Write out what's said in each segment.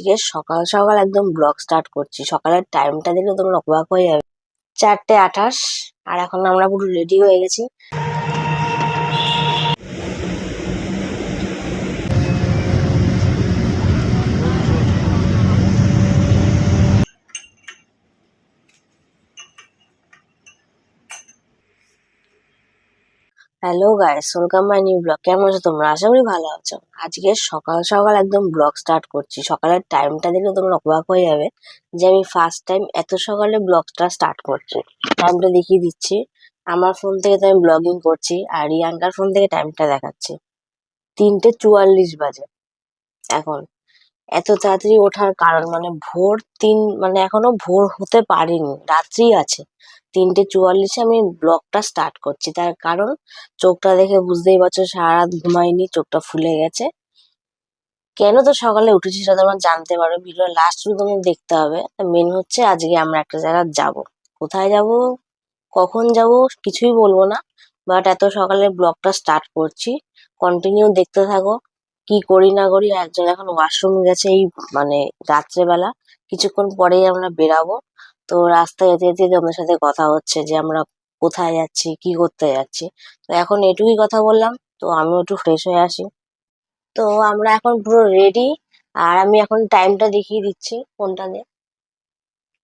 আজকে সকাল সকাল একদম ব্লগ স্টার্ট করছি। সকালের টাইমটা দেখলে তোমরা অবাক হয়ে যাবে। চারটে আঠাশ, আর এখন আমরা পুরো রেডি হয়ে গেছি। Hello guys welcome my new blog কেমন আছো তোমরা? আশা করি ভালো আছো। আজকে সকাল সকাল একদম ব্লগ স্টার্ট করছি। সকালের টাইমটা দেখলে তোমরা অবাক হয়ে যাবে যে আমি ফার্স্ট টাইম এত সকালে ব্লগটা স্টার্ট করছি। টাইমটা দেখিয়ে দিচ্ছি। আমার ফোন থেকে তো আমি ব্লগিং করছি আর রিয়াঙ্কার ফোন থেকে টাইমটা দেখাচ্ছি। তিনটে চুয়াল্লিশ বাজে। এখন এত তাড়াতাড়ি ওঠার কারণ মানে ভোর তিন মানে এখনও ভোর হতে পারেনি। রাত্রি আছে। তিনটে চুয়াল্লিশে আমি ব্লগটা স্টার্ট করছি। তার কারণ চোখটা দেখে বুঝতেই পারছ সারা রাত ঘুমাইনি চোখটা ফুলে গেছে। কেন তো সকালে উঠেছি সেটা তোমরা জানতে পারো ভিডিও লাস্ট শুধু তোমাদের দেখতে হবে। মেন হচ্ছে আজকে আমরা একটা জায়গায় যাব। কোথায় যাব? কখন যাব? কিছুই বলব না। বাট এত সকালে ব্লগটা স্টার্ট করছি। কন্টিনিউ দেখতে থাকো। কি করি না করি? একজন এখন ওয়াশরুম গেছে এই মানে রাত্রেবেলা। কিছুক্ষণ পরেই আমরা বেরাবো। তো রাস্তায় যেতে যেতে তোমাদের সাথে কথা হচ্ছে যে আমরা কোথায় যাচ্ছি, কি করতে যাচ্ছি। তো এখন এটুকুই কথা বললাম, তো আমিও একটু ফ্রেশ হয়ে আসি। তো আমরা এখন পুরো রেডি আর আমি এখন টাইমটা দেখিয়ে দিচ্ছি ফোনটা দিয়ে।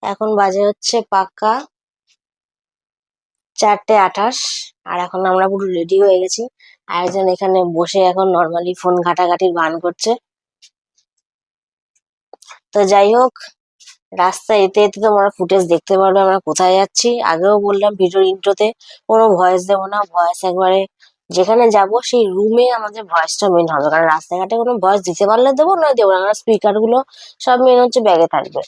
এখন বাজে হচ্ছে পাক্কা চারটে আঠাশ, আর এখন আমরা পুরো রেডি হয়ে গেছি। আর একজন এখানে বসে এখন নর্মালি ফোন ঘাটাঘাটির ভান করছে। তো যাই হোক রাস্তায় এতে এতে তোমরা ফুটেজ দেখতে পারবে আমরা কোথায় যাচ্ছি। আগেও বললাম ভিডিওর ইন্ট্রোতে কোনো ভয়েস দেবো না ভয়েস একবারে যেখানে যাব সেই রুমে আমাদের ভয়েসটা মেন হবে। কারণ রাস্তাঘাটে কোনো ভয়েস দিতে পারলে দেবো না দেবো না স্পিকারগুলো সব মেন হচ্ছে ব্যাগে থাকবে।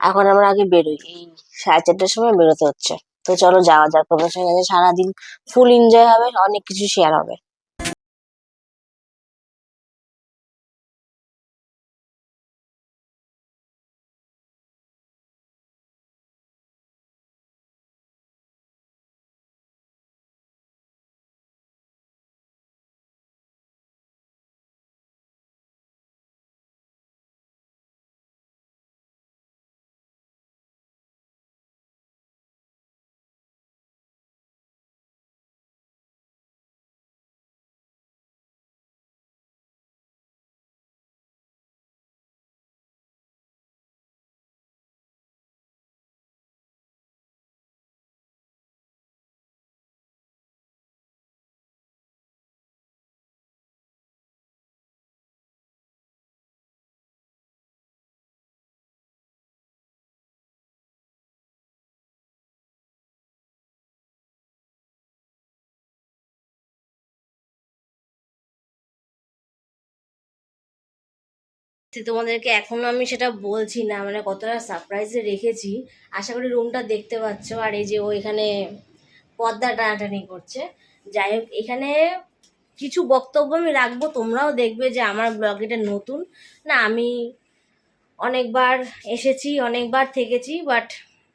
এখন আমরা আগে বেরোই, এই সাড়ে চারটের সময় বেরোতে হচ্ছে। তো চলো যাওয়া যাক, তোমার সঙ্গে সারাদিন ফুল এনজয় হবে, অনেক কিছু শেয়ার হবে। তো তোমাদেরকে এখনও আমি সেটা বলছি না মানে কতটা সারপ্রাইজে রেখেছি। আশা করি রুমটা দেখতে পাচ্ছ, আর এই যে ও এখানে পর্দা টানাটানি করছে। যাই হোক, এখানে কিছু বক্তব্য আমি রাখব, তোমরাও দেখবে যে আমার ব্লগ এটা নতুন। না, আমি অনেকবার এসেছি, অনেকবার থেকেছি বাট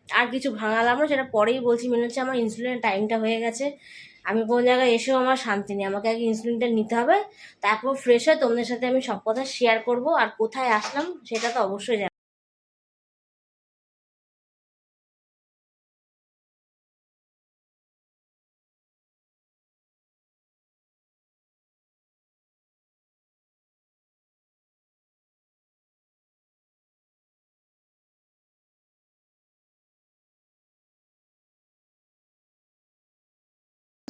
আর কিছু ভাঙালাম না, সেটা পরেই বলছি। মনে হচ্ছে আমার ইনসুলিনের টাইমটা হয়ে গেছে। আমি কোনো জায়গায় এসেও আমার শান্তি নেই। আমাকে আগে ইনসুলিনটা নিতে হবে, তারপর ফ্রেশ হয়ে তোমাদের সাথে আমি সব কথা শেয়ার করব। আর কোথায় আসলাম, সেটা তো অবশ্যই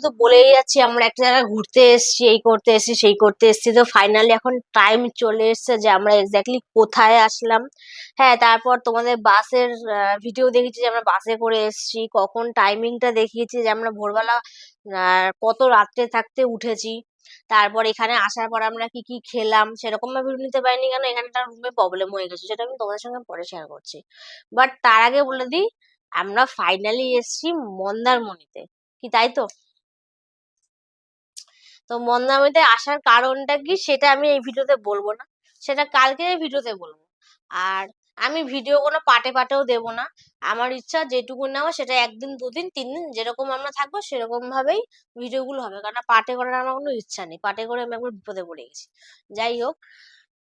তো বলেই যাচ্ছি, আমরা একটা জায়গায় ঘুরতে এসেছি, এই করতে এসেছি, সেই করতে এসেছি। তো ফাইনালি এখন টাইম চলে এসেছে যে আমরা এক্স্যাক্টলি কোথায় আসলাম। হ্যাঁ তারপর তোমাদের বাসের ভিডিও দেখেছি যে আমরা বাসে করে এসেছি। কখন টাইমিংটা দেখিয়েছি যে আমরা ভোরবেলা কত রাত্রে থাকতে উঠেছি। তারপর এখানে আসার পর আমরা কি কি খেলাম, সেরকম ভাবে নিতে পারিনি কেন এখানে একটা রুমে প্রবলেম হয়ে গেছে, সেটা আমি তোমাদের সঙ্গে পরে শেয়ার করছি। বাট তার আগে বলে দিই, আমরা ফাইনালি এসেছি মন্দারমণিতে। কি তাই তো? তো মন্দারমণিতে আসার কারণটা কি সেটা আমি এই ভিডিওতে বলব না, সেটা কালকে এই ভিডিওতে বলব। আর আমি ভিডিও কোনো পাটে পাটেও দেব না, আমার ইচ্ছা যেটুকু নেওয়া সেটা একদিন, দুদিন তিন দিন যেরকম আমরা থাকব সেরকম ভাবেই ভিডিওগুলো হবে কারণ পাটে করার আমার কোনো ইচ্ছা নেই, পাটে করে আমি একবার বিপদে পড়ে গেছি। যাই হোক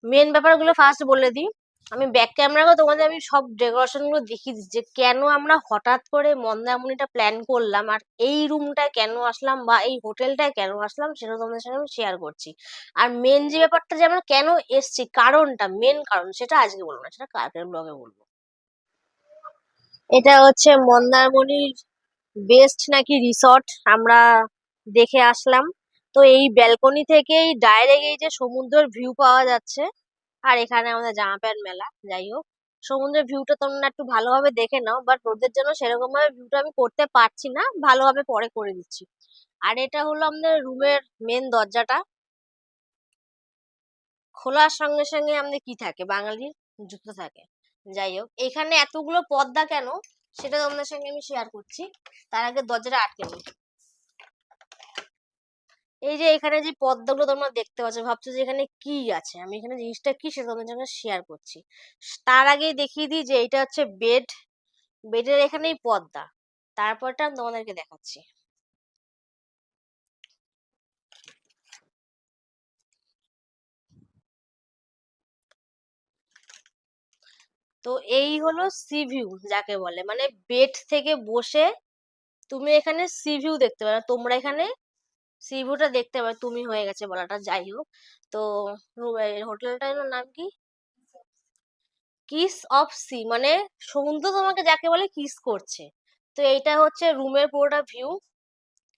মেন ব্যাপারগুলো ফার্স্ট বলে দিই। আমি ব্যাক করে তোমাদের আমি সব ডেকোরেশনগুলো দেখিয়ে দিচ্ছি যে কেন আমরা হঠাৎ করে মন্দারমণিটা প্ল্যান করলাম আর এই রুমটায় কেন আসলাম বা এই হোটেলটায় কেন আসলাম সেটা তোমাদের সাথে আমি শেয়ার করছি। আর মেন যে ব্যাপারটা যে আমরা কেন এসছি, কারণটা মেন কারণ সেটা আজকে বলব না, সেটা কালকের ব্লগে বলব। এটা হচ্ছে মন্দারমণির বেস্ট নাকি রিসর্ট আমরা দেখে আসলাম। তো এই ব্যালকনি থেকেই ডাইরেক্ট এই যে সমুদ্রের ভিউ পাওয়া যাচ্ছে। আর এখানে আমাদের জামা প্যান্ট মেলা, যাই হোক। সমুদ্রের ভিউটা তোমরা একটু ভালোভাবে দেখে নাও বাট রোদের জন্য সেরকম ভাবে ভিউটা আমি করতে পারছি না, ভালোভাবে পরে করে দিচ্ছি। আর এটা হলো আমাদের রুমের মেন দরজাটা। খোলার সঙ্গে সঙ্গে আমাদের কি থাকে? বাঙালির জুতো থাকে। যাই হোক, এখানে এতগুলো পর্দা কেন? সেটা তোমাদের সঙ্গে আমি শেয়ার করছি। তার আগে দরজাটা আটকে নিই। এই যে এখানে যে পর্দাগুলো তোমরা দেখতে পাচ্ছ ভাবছ যে এখানে কি আছে? আমি এখানে জিনিসটা কি সেটা তোমাদের সঙ্গে শেয়ার করছি। তার আগেই দেখিয়ে দিই যে এটা হচ্ছে বেড বেডের এখানেই পদ্মা। তারপরটা আমি তোমাদেরকে দেখাচ্ছি। তো এই হলো সি ভিউ যাকে বলে। মানে বেড থেকে বসে তুমি এখানে সি ভিউ দেখতে পারো। তোমরা এখানে সি ভিউটা দেখতে পারো তুমি হয়ে গেছে বলাটা, যাই হোক। তো হোটেলটার নাম কি? কিস অফ সি মানে সমুদ্র তোমাকে যাকে বলে কিস করছে। তো এইটা হচ্ছে রুমের পুরোটা ভিউ।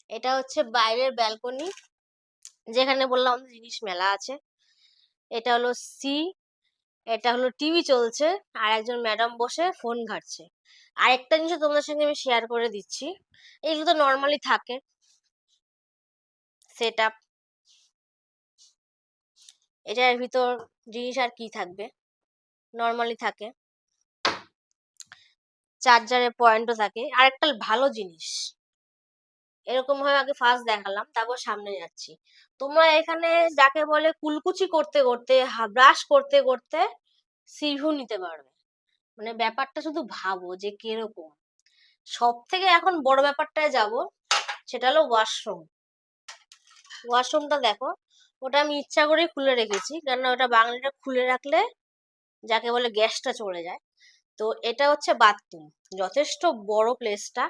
এটা হচ্ছে বাইরের ব্যালকনি, যেখানে বললাম আমাদের জিনিস মেলা আছে। এটা হলো সি, এটা হলো টিভি চলছে, আর একজন ম্যাডাম বসে ফোন ঘাটছে। আরেকটা জিনিস তোমাদের সঙ্গে আমি শেয়ার করে দিচ্ছি এগুলো তো নর্মালি থাকে। সেট আপ এটার ভিতর জিনিস আর কি থাকবে? নর্মালি থাকে। চার্জারের পয়েন্টও থাকে। আর একটা ভালো জিনিস। এরকম ভাবে আগে ফার্স্ট দেখালাম, তারপর সামনে যাচ্ছি। তোমরা এখানে যাকে বলে কুলকুচি করতে করতে ব্রাশ করতে করতে সিভিউ নিতে পারবে। মানে ব্যাপারটা শুধু ভাবো যে কীরকম। সব থেকে এখন বড় ব্যাপারটায় যাব, সেটা হলো ওয়াশরুম ওয়াশরুমটা দেখো, ওটা আমি ইচ্ছা করেই খুলে রেখেছি। কেননা ওটা বাংলাটা খুলে রাখলে যাকে বলে গ্যাসটা চলে যায়। তো এটা হচ্ছে বাথরুম। যথেষ্ট বড় প্লেসটা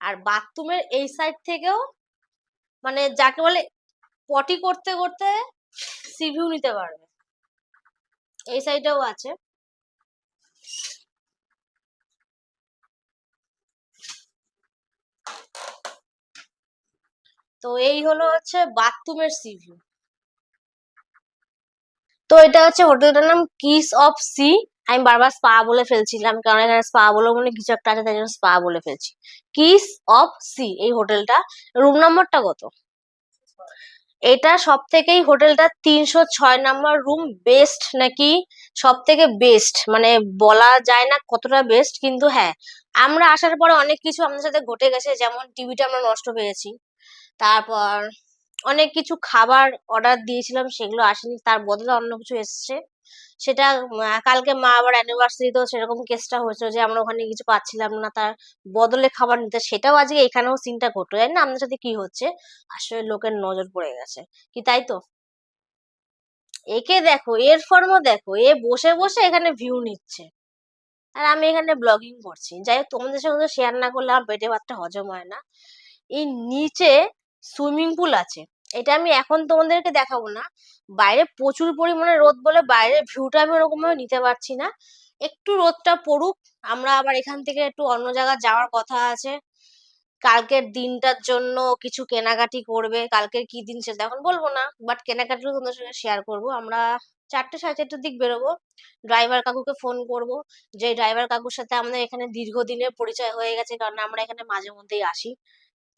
আর বাথরুমের এই সাইড থেকেও মানে যাকে বলে পটি করতে করতে সিভিউ নিতে পারবে। এই সাইডেও আছে। তো এই হলো হচ্ছে বাথরুমের সিভিউ তো এটা হচ্ছে হোটেলটার নাম কিস অফ সি। আমি বারবার স্পা বলে ফেলছিলাম, কারণ এখানে স্পা বলে মনে কিছু একটা আছে, তাই জন্য স্পা বলে ফেলছি। কিস অফ সি এই হোটেলটা, রুম নম্বরটা কত? এটা সব থেকেই হোটেলটা তিনশো ছয় নাম্বার রুম বেস্ট নাকি সব থেকে বেস্ট? মানে বলা যায় না কতটা বেস্ট, কিন্তু হ্যাঁ। আমরা আসার পরে অনেক কিছু আমাদের সাথে ঘটে গেছে, যেমন টিভিটা আমরা নষ্ট পেয়েছি। তারপর অনেক কিছু খাবার অর্ডার দিয়েছিলাম, সেগুলো আসেনি। তার বদলে অন্য কিছু এসছে। সেটা কালকে মা আবার অ্যানিভার্সারি তো সেরকম কেসটা হয়েছিল যে আমরা ওখানে কিছু পাচ্ছিলাম না। তার বদলে খাবার নিতে। সেটাও আজকে এখানেও সিনটা ঘটে যায় না আমাদের সাথে কি হচ্ছে। আসলে লোকের নজর পড়ে গেছে। কি তাই তো? একে দেখো, এর ফর্মও দেখো। এ বসে বসে এখানে ভিউ নিচ্ছে। আর আমি এখানে ব্লগিং করছি। যাই হোক, তোমাদের সঙ্গে শেয়ার না করলে আমার পেটে ভাতটা হজম হয় না। এই নিচে সুইমিং পুল আছে। এটা আমি এখন তোমাদেরকে দেখাবো না। বাইরে প্রচুর পরিমাণে রোদ বলে বাইরের ভিউটা আমি ওরকম ভাবে নিতে পারছি না। একটু রোদটা পড়ুক, আমরা আবার এখান থেকে একটু অন্য জায়গায় যাওয়ার কথা আছে। কালকের দিনটার জন্য কিছু কেনাকাটি করবে, কালকের কি দিন সেটা এখন বলব না বাট কেনাকাটিও তোমাদের সঙ্গে শেয়ার করব। আমরা চারটে সাড়ে চারটের দিক বেরোবো ড্রাইভার কাকুকে ফোন করব, যে ড্রাইভার কাকুর সাথে আমাদের এখানে দীর্ঘদিনের পরিচয় হয়ে গেছে, কারণ আমরা এখানে মাঝে মধ্যেই আসি,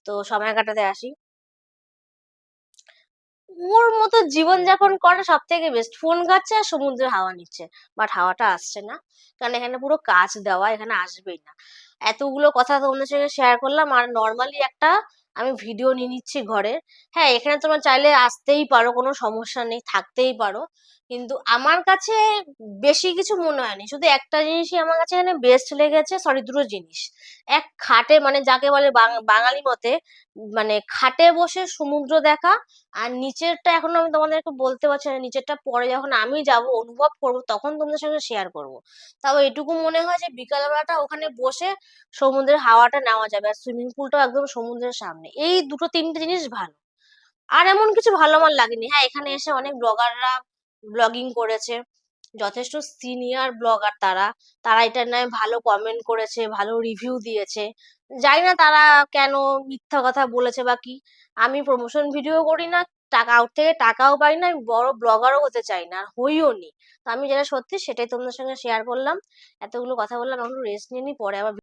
তো সময় কাটাতে আসি। ওর মতো জীবনযাপন করা সব থেকে বেস্ট ফোন ঘাটছে আর সমুদ্রের হাওয়া নিচ্ছে বাট হাওয়াটা আসছে না। কারণ এখানে পুরো কাজ দেওয়া, এখানে আসবেই না। এতগুলো কথা তোমাদের সঙ্গে শেয়ার করলাম, আর নর্মালি একটা আমি ভিডিও নিয়ে নিচ্ছি ঘরের হ্যাঁ এখানে তোমরা চাইলে আসতেই পারো, কোনো সমস্যা নেই, থাকতেই পারো। কিন্তু আমার কাছে বেশি কিছু মনে হয়নি। শুধু একটা জিনিসই আমার কাছে এখানে বেস্ট লেগেছে সরি দুটো জিনিস। এক, খাটে মানে যাকে বলে বাঙালি মতে মানে খাটে বসে সমুদ্র দেখা, আর নিচেরটা এখন আমি তোমাদেরকে বলতে পারছি না, নিচেরটা পরে যখন আমি যাব, অনুভব করব, তখন তোমাদের সঙ্গে শেয়ার করব। তাও এটুকু মনে হয় যে বিকালবেলাটা ওখানে বসে সমুদ্রের হাওয়াটা নেওয়া যাবে, আর সুইমিং পুলটাও একদম সমুদ্রের সামনে। এই দুটো, তিনটে জিনিস ভালো। আর এমন কিছু ভালো আমার লাগেনি। হ্যাঁ এখানে এসে অনেক ব্লগাররা ব্লগিং করেছে। যথেষ্ট সিনিয়র ব্লগার তারা। তারা এটার নামে ভালো কমেন্ট করেছে, ভালো রিভিউ দিয়েছে। জানি না তারা কেন মিথ্যা কথা বলেছে বা কি। আমি প্রমোশন ভিডিও করি না, টাকা আউট থেকে টাকাও পাই না, আমি বড় ব্লগারও হতে চাই না, আর হইও নি। তো আমি যেটা সত্যি সেটাই তোমাদের সঙ্গে শেয়ার করলাম। এতগুলো কথা বললাম, এখন রেস্ট নিয়ে নি পরে আবার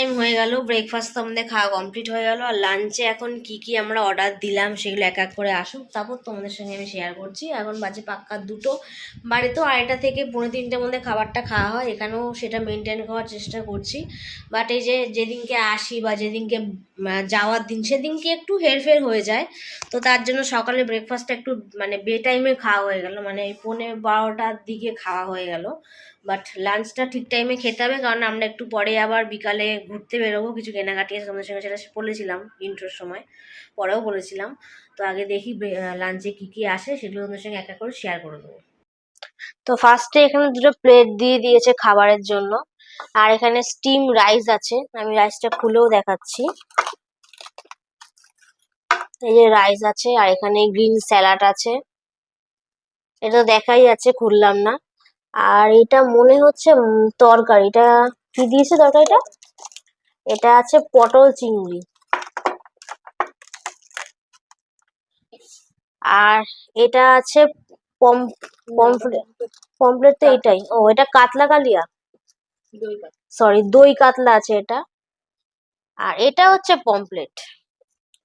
টাইম হয়ে গেল ব্রেকফাস্ট তো আমাদের খাওয়া কমপ্লিট হয়ে গেল, আর লাঞ্চে এখন কি কি আমরা অর্ডার দিলাম সেগুলো এক এক করে আসুক, তারপর তোমাদের সঙ্গে আমি শেয়ার করছি। এখন বাজে পাক্কা দুটো। বাড়িতেও আড়াইটা থেকে পনেরো তিনটের মধ্যে খাবারটা খাওয়া হয়, এখানেও সেটা মেনটেন করার চেষ্টা করছি। বাট এই যে যেদিনকে আসি বা যেদিনকে যাওয়ার দিন, সেদিনকে একটু হেরফের হয়ে যায়। তো তার জন্য সকালে ব্রেকফাস্টটা একটু মানে বে টাইমে খাওয়া হয়ে গেল। মানে এই পৌনে বারোটার দিকে খাওয়া হয়ে গেল। বাট লাঞ্চটা ঠিক টাইমে খেতে হবে, কারণ আমরা একটু পরে আবার বিকালে ঘুরতে বেরোবো, কিছু কেনাকাটি আছে তোমাদের সঙ্গে, সেটা বলেছিলাম ইন্ট্রোর সময়, পরেও বলেছিলাম। তো আগে দেখি লাঞ্চে কি কি আসে, সেগুলো তোমাদের সঙ্গে এক করে শেয়ার করে দেবো। তো ফার্স্টে এখানে দুটো প্লেট দিয়ে দিয়েছে খাবারের জন্য, আর এখানে স্টিম রাইস আছে, আমি রাইসটা খুলেও দেখাচ্ছি। এই যে রাইস আছে, আর এখানে গ্রিন স্যালাড আছে। এটা দেখাই যাচ্ছে, খুললাম না। আর এটা মনে হচ্ছে তরকারি। এটা কি দিয়েছে তরকারিটা? এটা আছে পটল চিংড়ি। আর এটা আছে পম পমফ্রেট পমফ্রেট তো এটাই। ও এটা কাতলা কালিয়া? সরি দই কাতলা আছে এটা। আর এটা হচ্ছে পমপ্লেট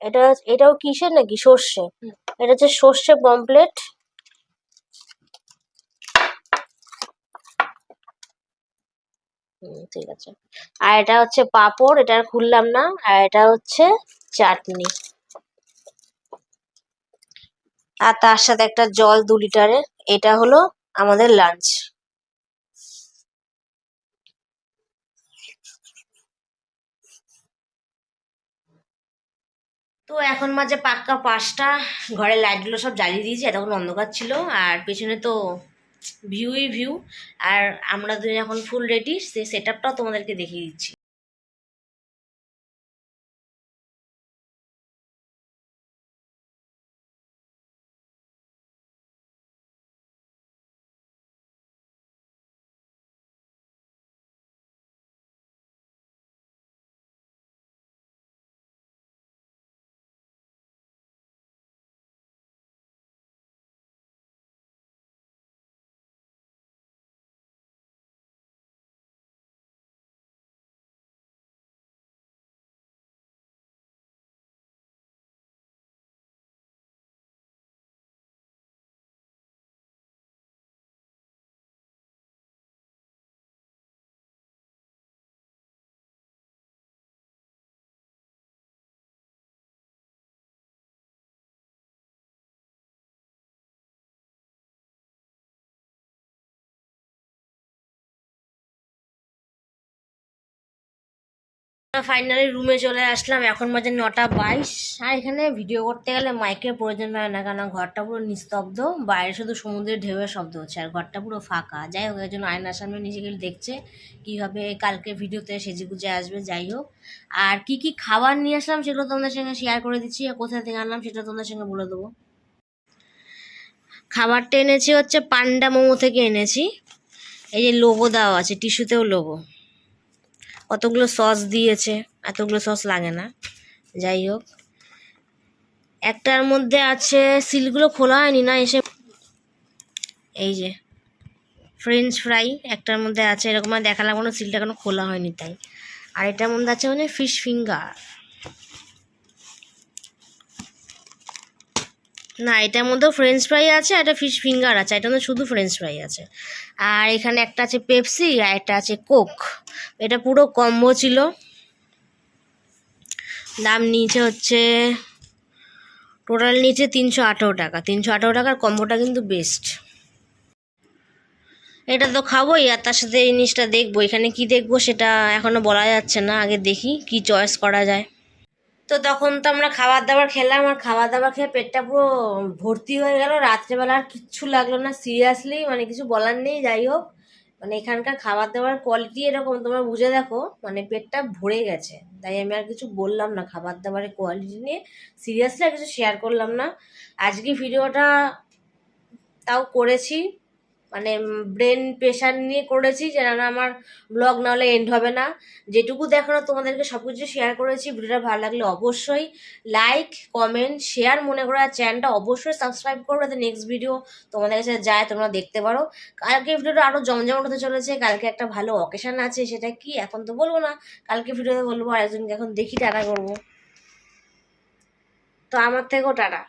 এটা এটাও কিসের নাকি সর্ষে? এটা হচ্ছে সর্ষে পমপ্লেট ঠিক আছে। আর এটা হচ্ছে পাঁপড়, এটা খুললাম না। আর এটা হচ্ছে চাটনি। আর তার সাথে একটা জল দু লিটারের, এটা হলো আমাদের লাঞ্চ তো এখন মাঝে পাক্কা পাঁচটা। ঘরে লাইটগুলো সব জ্বালিয়ে দিয়েছি, এতক্ষণ অন্ধকার ছিল। আর পেছনে তো ভিউই ভিউ আর আমরা দুজন এখন ফুল রেডি সেই সেট আপটাও তোমাদেরকে দেখিয়ে দিচ্ছি। ফাইনালি রুমে চলে আসলাম, এখন মাঝে নটা বাইশ। আর এখানে ভিডিও করতে গেলে মাইকের প্রয়োজন হয় না কেন ঘরটা পুরো নিস্তব্ধ, বাইরে শুধু সমুদ্রের ঢেউয়ের শব্দ হচ্ছে, আর ঘরটা পুরো ফাঁকা। যাই হোক, একজন আয়নার সামনে নিজেকে দেখছে কীভাবে কালকে ভিডিওতে সেজে গুজে আসবে, যাই হোক। আর কি কি খাবার নিয়ে আসলাম সেগুলো তোমাদের সঙ্গে শেয়ার করে দিচ্ছি, আর কোথা থেকে আনলাম সেটা তোমাদের সঙ্গে বলে দেবো। খাবারটা এনেছি হচ্ছে পান্ডা মোমো থেকে এনেছি। এই যে লোগো দেওয়া আছে, টিস্যুতেও লোগো কতগুলো সস দিয়েছে, এতগুলো সস লাগে না। যাই হোক। একটার মধ্যে আছে, সিলগুলো খোলা হয়নি না, এসে এই যে ফ্রেঞ্চ ফ্রাই একটার মধ্যে আছে, এরকম দেখালাম কোনো, সিলটা কোনো খোলা হয়নি তাই। আর এটার মধ্যে আছে মানে ফিশ ফিঙ্গার না, এটার মধ্যেও ফ্রেঞ্চ ফ্রাই আছে একটা ফিশ ফিঙ্গার আছে এটার মধ্যে শুধু ফ্রেঞ্চ ফ্রাই আছে। আর এখানে একটা আছে পেপসি আর একটা আছে কোক এটা পুরো কম্বো ছিল। দাম নিচে হচ্ছে টোটাল নিচে তিনশো আঠেরো টাকা। তিনশো আঠেরো টাকার কম্বোটা কিন্তু বেস্ট এটা তো খাবোই আর তার সাথে জিনিসটা দেখব। এখানে কি দেখব সেটা এখনও বলা যাচ্ছে না, আগে দেখি কি চয়েস করা যায়। তো তখন তো আমরা খাবার দাবার খেলাম আর খাবার দাবার খেয়ে পেটটা পুরো ভর্তি হয়ে গেল। রাত্রেবেলা আর কিচ্ছু লাগল না সিরিয়াসলি মানে কিছু বলার নেই, যাই হোক। মানে এখানকার খাবার দাবার কোয়ালিটি এরকম, তোমরা বুঝে দেখো মানে পেটটা ভরে গেছে। তাই আমি আর কিছু বললাম না খাবার দাবারের কোয়ালিটি নিয়ে। সিরিয়াসলি আর কিছু শেয়ার করলাম না। আজকে ভিডিওটা তাও করেছি। মানে ব্রেন প্রেশার নিয়ে করেছি যেন আমার ব্লগ না হলে এন্ড হবে না। যেটুকু দেখানো তোমাদেরকে সব কিছু শেয়ার করেছি, ভিডিওটা ভালো লাগলে অবশ্যই লাইক কমেন্ট শেয়ার মনে করে, আর চ্যানেলটা অবশ্যই সাবস্ক্রাইব করো, যাতে নেক্সট ভিডিও তোমাদের কাছে যায়, তোমরা দেখতে পারো। কালকে ভিডিওটা আরও জমজমাট হতে চলেছে, কালকে একটা ভালো অকেশন আছে, সেটা কি এখন তো বলব না, কালকে ভিডিওতে বলব আর একজনকে এখন দেখি টাটা করব। তো আমার থেকেও টাটা